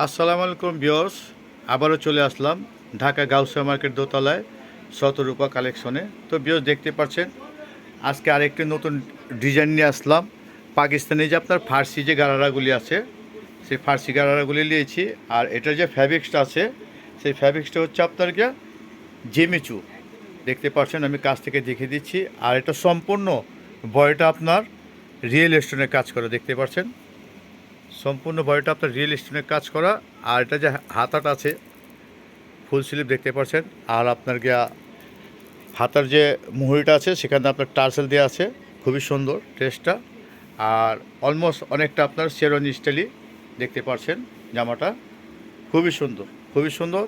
আসসালামু আলাইকুম বিয়স আবারও চলে আসলাম ঢাকা গাউসিয়া মার্কেট দোতলায় শতরূপা কালেকশনে। তো বিয়স দেখতে পাচ্ছেন, আজকে আরেকটি নতুন ডিজাইন নিয়ে আসলাম। পাকিস্তানি যে আপনার ফার্সি যে গারারাগুলি আছে, সেই ফার্সি গারারাগুলি নিয়েছি। আর এটার যে ফ্যাব্রিক্সটা আছে, সেই ফ্যাব্রিক্সটা হচ্ছে আপনার গিয়ে জেমিচু। দেখতে পাচ্ছেন, আমি কাছ থেকে দেখিয়ে দিচ্ছি। আর এটা সম্পূর্ণ বয়টা আপনার রিয়েল স্টোনের কাজ করে, দেখতে পাচ্ছেন। সম্পূর্ণ বডিটা আপনার রিয়েল স্টোনের কাজ করা। আর এটা যে হাতাটা আছে ফুল স্লিপ দেখতে পাচ্ছেন। আর আপনার গিয়া হাতার যে মুহুরিটা আছে, সেখানে আপনার টার্সেল দেওয়া আছে। খুবই সুন্দর ড্রেসটা আর অলমোস্ট অনেকটা আপনার শেরওয়ানি স্টাইলি দেখতে পাচ্ছেন জামাটা। খুবই সুন্দর খুবই সুন্দর।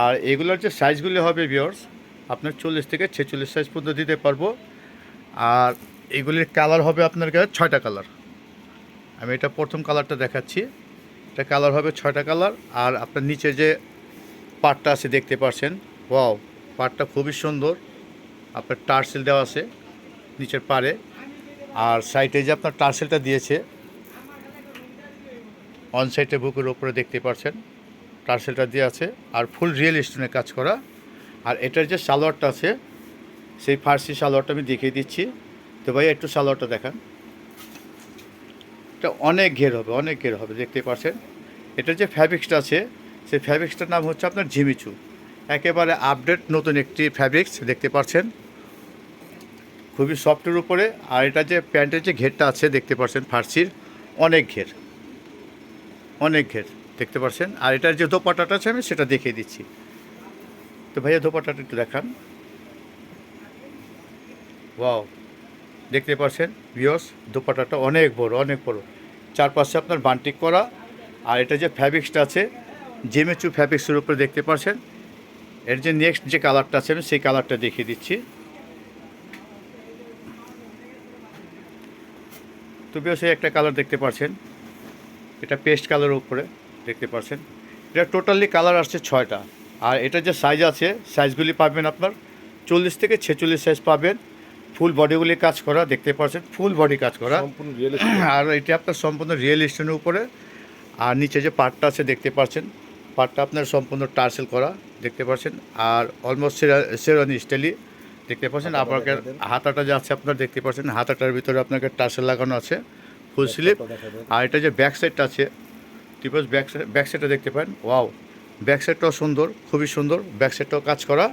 আর এগুলোর যে সাইজগুলি হবে বিয়ার্স আপনার চল্লিশ থেকে ছেচল্লিশ সাইজ পর্যন্ত দিতে পারব। আর এগুলির কালার হবে আপনার কাছে ছয়টা কালার আমি এটা প্রথম কালারটা দেখাচ্ছি। এটা কালার হবে ছয়টা কালার আর আপনার নিচে যে পাটটা আছে দেখতে পাচ্ছেন ওয়াও, পাটটা খুবই সুন্দর। আপনার টার্সেল দেওয়া আছে নিচের পারে আর সাইডে যে আপনার টার্সেলটা দিয়েছে অন সাইডে বুকের ওপরে দেখতে পাচ্ছেন টার্সেলটা দিয়ে আছে। আর ফুল রিয়েল স্টোনে কাজ করা। আর এটার যে সালোয়ারটা আছে, সেই ফার্সি সালোয়ারটা আমি দেখিয়ে দিচ্ছি। তো ভাই একটু সালোয়ারটা দেখান। এটা অনেক ঘের হবে, অনেক ঘের হবে, দেখতে পাচ্ছেন। এটার যে ফ্যাব্রিক্সটা আছে, সেই ফ্যাব্রিক্সটার নাম হচ্ছে আপনার ঝিমিচু একেবারে আপডেট নতুন একটি ফ্যাব্রিক্স দেখতে পাচ্ছেন। খুবই সফটের উপরে, আর এটা যে প্যান্টের যে ঘেরটা আছে, দেখতে পাচ্ছেন ফার্সির অনেক ঘের। অনেক ঘের, দেখতে পাচ্ছেন। আর এটার যে দোপাটাটা আছে, আমি সেটা দেখিয়ে দিচ্ছি। তো ভাইয়া দোপাটাটা একটু দেখান। ওয়াও দেখতে পাচ্ছেন, বিয়স, দোপাটাটা অনেক বড় অনেক বড়। চারপাশে আপনার বান্টিক করা, আর এটা যে ফ্যাব্রিক্সটা আছে, জেমেচু ফ্যাব্রিক্সের উপরে দেখতে পাচ্ছেন। এর যে নেক্সট যে কালারটা আছে, আমি সেই কালারটা দেখিয়ে দিচ্ছি। তো সেই একটা কালার দেখতে পাচ্ছেন। এটা পেস্ট কালারের উপরে দেখতে পাচ্ছেন। এটা টোটালি কালার আসছে ছয়টা। আর এটা যে সাইজ আছে সাইজগুলি পাবেন আপনার চল্লিশ থেকে ছেচল্লিশ সাইজ পাবেন। ফুল বডিগুলি কাজ করা দেখতে পাচ্ছেন ফুল বডি কাজ করা। আর এটা আপনার সম্পূর্ণ রিয়েল স্টোনের উপরে। আর নিচে যে পাটটা আছে দেখতে পাচ্ছেন পাটটা আপনার সম্পূর্ণ টার্সেল করা দেখতে পাচ্ছেন। আর অলমোস্ট সেরানি স্টাইলি দেখতে পাচ্ছেন। আপনাকে হাতাটা যে আছে আপনার দেখতে পাচ্ছেন হাতাটার ভিতরে আপনাকে টার্সেল লাগানো আছে ফুল স্লিপ আর এটা যে ব্যাক সাইডটা আছে টিপস ব্যাক ব্যাক সাইডটা দেখতে পারেন। ওয়াও ব্যাক সাইডটাও সুন্দর খুবই সুন্দর। ব্যাক সাইডটাও কাজ করা।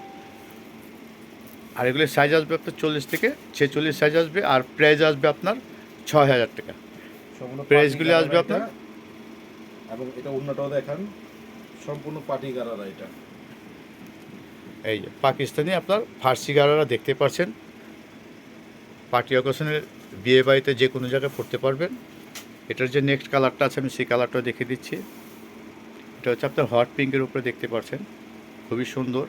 আর এগুলির সাইজ আসবে আপনার চল্লিশ থেকে ছেচল্লিশ সাইজ আসবে আর প্রাইস আসবে আপনার ছয় হাজার টাকা। প্রাইসগুলি আসবে আপনার? এবং এটা অন্যটাও দেখান। সম্পূর্ণ পাটি গারারা এটা। এই যে পাকিস্তানি আপনার ফার্সি গারারা দেখতে পাচ্ছেন। পার্টি অকেশনের বিয়ে বাড়িতে যে কোনো জায়গায় পড়তে পারবেন। এটার যে নেক্সট কালারটা আছে আমি সেই কালারটাও দেখিয়ে দিচ্ছি। এটা হচ্ছে আপনার হট পিঙ্কের উপরে দেখতে পাচ্ছেন। খুবই সুন্দর।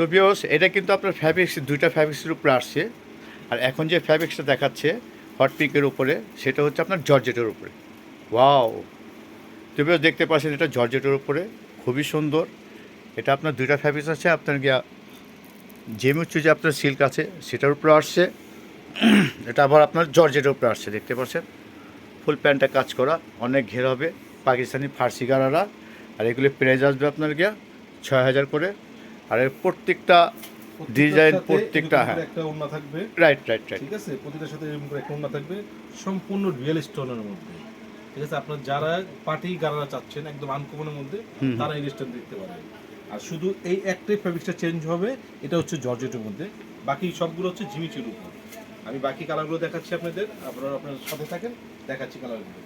তো বিয়স এটা কিন্তু আপনার ফ্যাব্রিক্স দুইটা ফ্যাব্রিক্সের উপরে আসছে। আর এখন যে ফ্যাব্রিক্সটা দেখাচ্ছে হট পিঙ্কের উপরে, সেটা হচ্ছে আপনার জর্জেটের উপরে। ওয়াও তো বিয়স দেখতে পাচ্ছেন এটা জর্জেটের উপরে, খুবই সুন্দর। এটা আপনার দুইটা ফ্যাব্রিক্স আছে, আপনার গিয়া জেমুচ্ছু যে আপনার সিল্ক আছে, সেটার উপরে আসছে। এটা আবার আপনার জর্জেটের উপরে আসছে, দেখতে পাচ্ছেন? ফুল প্যান্টটা কাজ করা, অনেক ঘের হবে। পাকিস্তানি ফার্সি গারারা আর এগুলি প্রাইস আসবে আপনার গিয়া ছয় হাজার করে। আর এর প্রত্যেকটা ডিজাইন প্রত্যেকটা হ্যাঁ। একটা ওন্না থাকবে। রাইট রাইট রাইট ঠিক আছে? প্রতিটার সাথে এরকম করে একটা ওন্না থাকবে। সম্পূর্ণ রিয়েল স্টোনের মধ্যে। ঠিক আছে? আপনার যারা পার্টি গারারা চাচ্ছেন একদম আনকমনের মধ্যে তারা এই স্টোন দেখতে পারেন। আর শুধু এই একটাই ফ্যাব্রিক্সটা চেঞ্জ হবে এটা হচ্ছে জর্জেটের মধ্যে। বাকি সবগুলো হচ্ছে জিমিচুর উপর। আমি বাকি কালারগুলো দেখাচ্ছি আপনাদের। আপনারা আপনার সাথে থাকেন দেখাচ্ছি কালারগুলো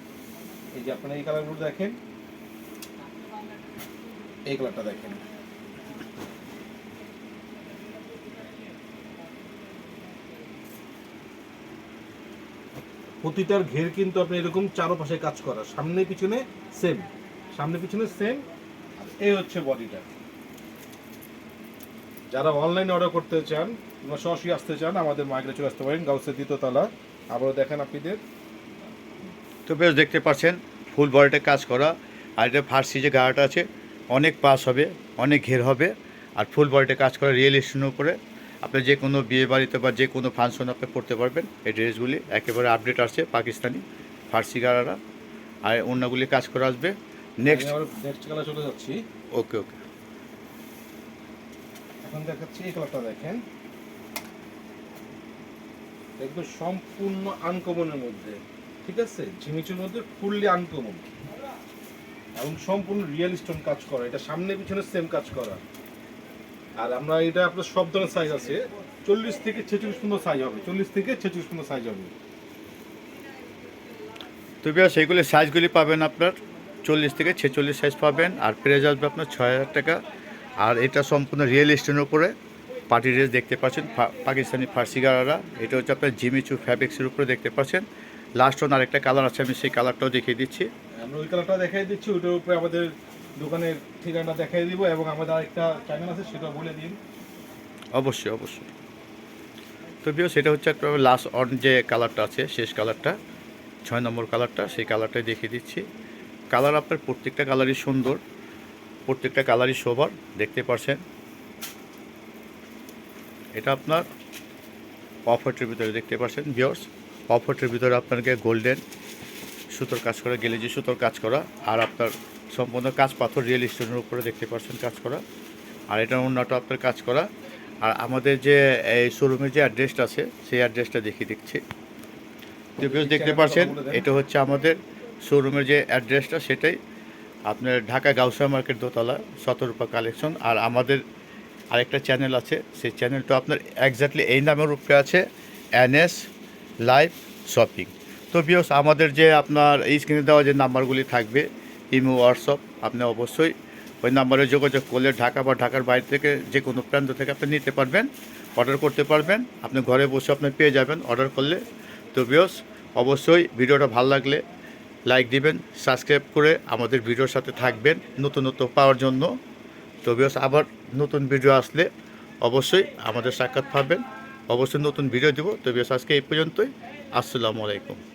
এই যে আপনারা এই কালারগুলো দেখেন এই কালারটা দেখেন। প্রতিটার ঘের কিন্তু আপনি এরকম চারোপাশে কাজ করা। সামনে, পিছনে সেম সামনে, পিছনে সেম এই হচ্ছে বডিটা। যারা অনলাইনে অর্ডার করতে চান কিংবা সরাসরি আসতে চান, আমাদের মার্কেটে চলে আসতে পারেন, গাউসের দ্বিতীয়তলা আবারও দেখেন আপনাদের। তো বেশ, দেখতে পাচ্ছেন ফুল বডিতে কাজ করা। আর এটা ফার্সি যে গাড়াটা আছে, অনেক পাস হবে, অনেক ঘের হবে। আর ফুল বডিতে কাজ করা রিয়েল স্টোনের উপরে আপনি যে কোনো বিয়ে বাড়িতে বা যে কোনো ফাংশন আপনি পড়তে পারবেন এই ড্রেসগুলি একেবারে আপডেট আসছে পাকিস্তানি ফার্সি গাড়ারা আর অন্যগুলি কাজ করে আসবে। নেক্সট নেক্সট কালার চলে যাচ্ছি। ওকে ওকে এখন দেখাচ্ছি এই কালারটা দেখেন। একদম সম্পূর্ণ আনকমনের মধ্যে ঠিক আছে? ঝিমিচুর মধ্যে ফুললি আনকমন এবং সম্পূর্ণ রিয়েল স্টোন কাজ করা এটা সামনে পিছনে সেম কাজ করা। আর আমরা এটা আপনার সব ধরনের সাইজ আছে। চল্লিশ থেকে ছেচল্লিশ পর্যন্ত সাইজ হবে। চল্লিশ থেকে ছেচল্লিশ পর্যন্ত সাইজ হবে। তো বিয়া সেইগুলি সাইজগুলি পাবেন আপনার চল্লিশ থেকে ছেচল্লিশ সাইজ পাবেন আর প্রাইস আসবে আপনার ছয় হাজার টাকা। আর এটা সম্পূর্ণ রিয়েল স্টোনের উপরে। পার্টি ড্রেস দেখতে পাচ্ছেন পাকিস্তানি ফার্সি গারারা এটা হচ্ছে আপনার জিমিচু ফ্যাব্রিক্সের উপরে দেখতে পাচ্ছেন। লাস্ট ওন আরেকটা কালার আছে আমি সেই কালারটাও দেখিয়ে দিচ্ছি। আমরা ওই কালারটা দেখাই দিচ্ছি ওটার উপরে আমাদের দোকানের ঠিকানাটা দেখাই দিব এবং আমাদের আরেকটা চ্যানেল আছে, সেটা বলে দিন। অবশ্যই অবশ্যই। তো বিও সেটা হচ্ছে একটা লাস্ট অন যে কালারটা আছে, শেষ কালারটা ছয় নম্বর কালারটা সেই কালারটাই দেখিয়ে দিচ্ছি। কালার আপনার প্রত্যেকটা কালারই সুন্দর, প্রত্যেকটা কালারই শোভার দেখতে পারছেন। এটা আপনার অফ ভিতরে দেখতে পাচ্ছেন বিয়র্স অফ ভিতরে আপনাকে গোল্ডেন সুতোর কাজ করা, গেলেজি সুতোর কাজ করা, আর আপনার সম্পূর্ণ কাজ পাথর রিয়েল স্টোনের উপরে দেখতে পাচ্ছেন কাজ করা। আর এটা অন্যটা আপনার কাজ করা। আর আমাদের যে, এই শোরুমের যে অ্যাড্রেসটা আছে, সেই অ্যাড্রেসটা দেখিয়ে দিচ্ছি। তো দেখতে পাচ্ছেন, এটা হচ্ছে আমাদের শোরুমের যে অ্যাড্রেসটা সেটাই। আপনার ঢাকা গাউসা মার্কেট দোতলা, শতরূপা কালেকশন। আর আমাদের আরেকটা চ্যানেল আছে, সেই চ্যানেলটা আপনার একজাক্টলি এই নামের উপরে আছে এনএস লাইভ শপিং তো বিয়স আমাদের যে আপনার এই স্ক্রিনে দেওয়া যে নাম্বারগুলি থাকবে ইমো, হোয়াটসঅ্যাপ, আপনি অবশ্যই ওই নাম্বারে যোগাযোগ করলে ঢাকা বা ঢাকার বাইরে থেকে যে কোনো প্রান্ত থেকে আপনি নিতে পারবেন, অর্ডার করতে পারবেন, আপনি ঘরে বসে আপনি পেয়ে যাবেন অর্ডার করলে। তো বিয়স অবশ্যই ভিডিওটা ভালো লাগলে লাইক দিবেন, সাবস্ক্রাইব করে আমাদের ভিডিওর সাথে থাকবেন নতুনত্ব পাওয়ার জন্য। তো বিয়স আবার নতুন ভিডিও আসলে অবশ্যই আমাদের সাক্ষাৎ পাবেন। অবশ্যই নতুন ভিডিও দেবো। তো বিয়স আজকে এই পর্যন্তই। আসসালামু আলাইকুম।